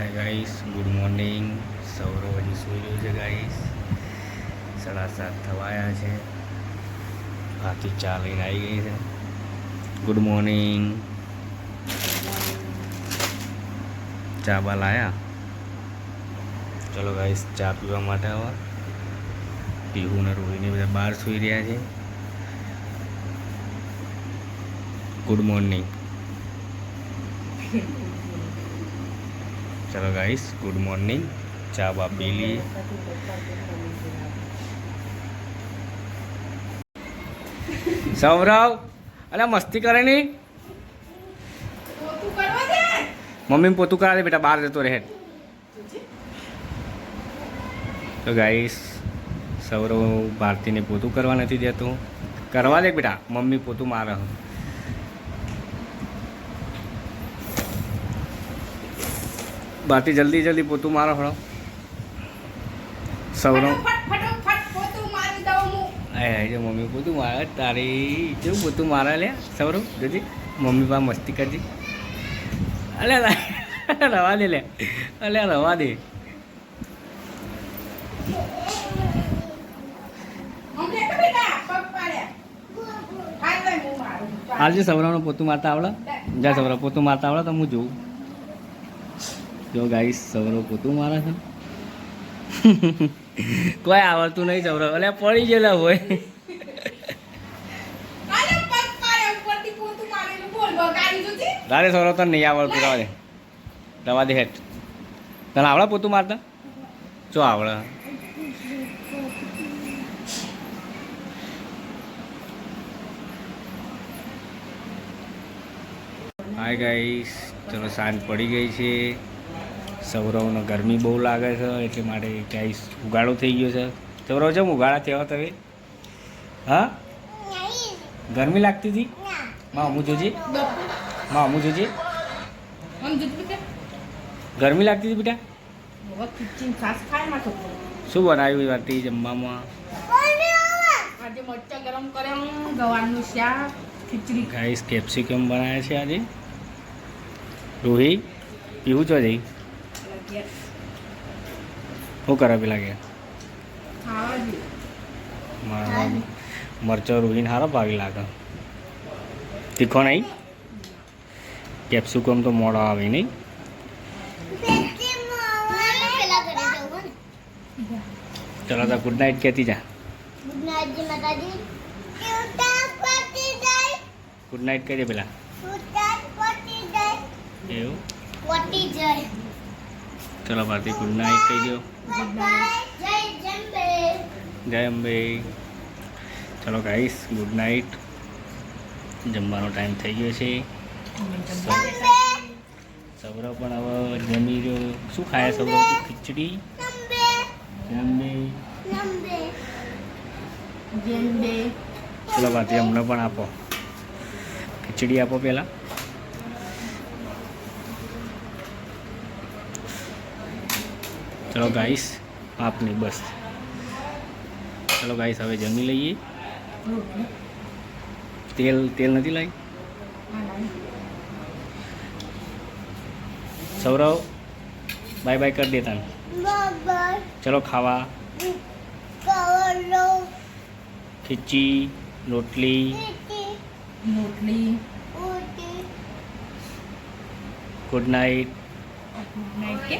Hi guys good morning Saurav હજી સૂઈ રહ્યું છે ગાઈસ સાડા સાત થવાયા છે. આથી ચા લઈને આવી ગઈ છે. ગુડ મોર્નિંગ ચા બા લાયા? ચલો ગાઈસ ચા પીવા માટે આવા. પીહુ ને રોહિણી બધા બહાર સૂઈ રહ્યા છે. ગુડ મોર્નિંગ ચલો ગાઈસ ગુડ મોર્નિંગ ચા બા પી લઈએ સૌરવ અલા મસ્તી કરે નહીં મમ્મી પોતું કરા દે બેટા બહાર જતો રહે તો ગાઈસ સૌરવ ભારતીને પોતું કરવા નથી દેતું કરવા દે બેટા મમ્મી પોતું મારે ભારતી જલ્દી જલ્દી પોતું મારો હળો. સૌરવ એ જો મમ્મી પોતું મારે તારી જો પોતું મારે લે સૌરવ જોજી. મમ્મી પા મસ્તી કરજી. અલે રવા દે લે. અલે રવા દે. આજે સૌરવનું પોતું મારતા આવડે. જા સૌરવ પોતું મારતા આવડે તો હું જોઉં. જો ગાઈસ સૌરવ પોતું મારે છે. કોઈ આવડતું નહીં સૌરવ એટલે પડી ગયેલા હોય. તારે સૌરવ તને નહીં આવડતું રવા દે રવા દે હેઠ. તને આવડે પોતું મારતા? જો આવડે. હાય ગાઈસ ચલો સાંજ પડી ગઈ છે. સૌરવને ગરમી બહુ લાગે છે એટલે માટે ગાઈસ ઉગાડો થઈ ગયો છે. સૌરવ છે ઉગાડા થયા તમે? હા? ગરમી લાગતી હતી? માં અમુ જોજે. માં અમુ જોજે. ગરમી લાગતી હતી બેટા? શું બનાવ્યું રાતે જમવામાં? આજે મરચા ગરમ કર્યા ગવાનું શાક ખીચડી. ગાઈસ કેપ્સિકમ બનાવ્યા છે આજે. રોહી પીવું છો જઈ શું કરે પેલા કે મારા મરચો રૂહીને સારો ભાવી લાગે. તીખો નહીં? કેપ્સિકમ તો મોડો આવે નહીં? ચલો તો ગુડ નાઇટ કહેતી જા. ગુડ નાઇટ કહી દે પેલા. એવું? ચલો ભારતી ગુડ નાઇટ કહી દો જય અંબે. ચલો ગાઈસ ગુડ નાઇટ. જમવાનો ટાઈમ થઈ ગયો છે. સૌરવ પણ હવે જમી રહ્યો. શું ખાય સૌરવ? ખીચડી? જમ્બે. ચલો ભારતી અમને પણ આપો. ખીચડી આપો પહેલાં. ચલો ગાઈસ આપની બસ. ચલો ગાઈસ હવે જમી લઈએ. તેલ તેલ નથી લાગી સૌરવ બાય બાય કરી દેતા ચલો ખાવા. ખીચી રોટલી. રોટલી. ગુડ નાઇટ ગુડ નાઇટ કે?